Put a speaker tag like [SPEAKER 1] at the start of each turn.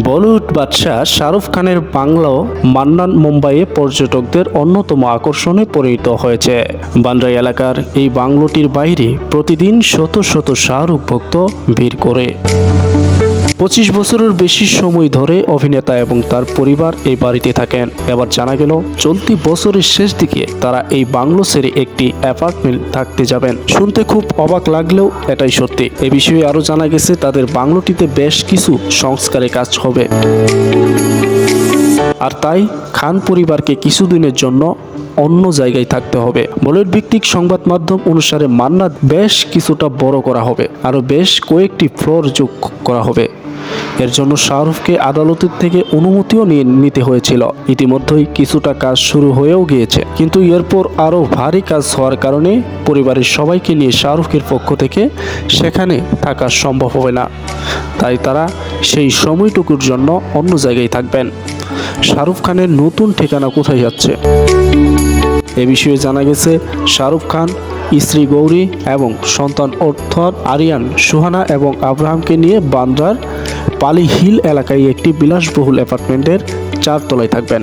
[SPEAKER 1] বলিউড বাদশাহ শাহরুখ খানের বাংলাও মান্নান মুম্বাইয়ে পর্যটকদের অন্যতম আকর্ষণে পরিণত হয়েছে। বান্দ্রাই এলাকার এই বাংলোটির বাইরে প্রতিদিন শত শত শাহরুখ ভক্ত ভিড় করে। পঁচিশ বছরের বেশি সময় ধরে অভিনেতা এবং তার পরিবার এই বাড়িতে থাকেন। এবার জানা গেল, চলতি বছরের শেষ দিকে তারা এই বাংলো ছেড়ে একটি অ্যাপার্টমেন্ট থাকতে যাবেন। শুনতে খুব অবাক লাগলেও এটাই সত্যি। এ বিষয়ে আরও জানা গেছে, তাদের বাংলোটিতে বেশ কিছু সংস্কারে কাজ হবে। আর তাই খান পরিবারকে কিছুদিনের জন্য অন্য জায়গায় থাকতে হবে। বলিউড ভিত্তিক সংবাদ মাধ্যম অনুসারে মান্নাত বেশ কিছুটা বড় করা হবে। আরও বেশ কয়েকটি ফ্লোর যোগ করা হবে। এর জন্য শাহরুখকে আদালতের থেকে অনুমতিও নিয়ে নিতে হয়েছিল। ইতিমধ্যেই কিছুটা কাজ শুরু হয়েও গিয়েছে। কিন্তু এরপর আরও ভারী কাজ হওয়ার কারণে পরিবারের সবাইকে নিয়ে শাহরুখের পক্ষ থেকে সেখানে থাকা সম্ভব হবে না। তাই তারা সেই সময়টুকুর জন্য অন্য জায়গায় থাকবেন। শাহরুখ খানের নতুন ঠিকানা কোথায় যাচ্ছে? এ বিষয়ে জানা গেছে, শাহরুখ খান, স্ত্রী গৌরী এবং সন্তান অর্থাৎ আরিয়ান, সুহানা এবং আব্রাহামকে নিয়ে বান্দ্রার পালি হিল এলাকায় একটি বিলাসবহুল অ্যাপার্টমেন্টের চারতলায় থাকবেন।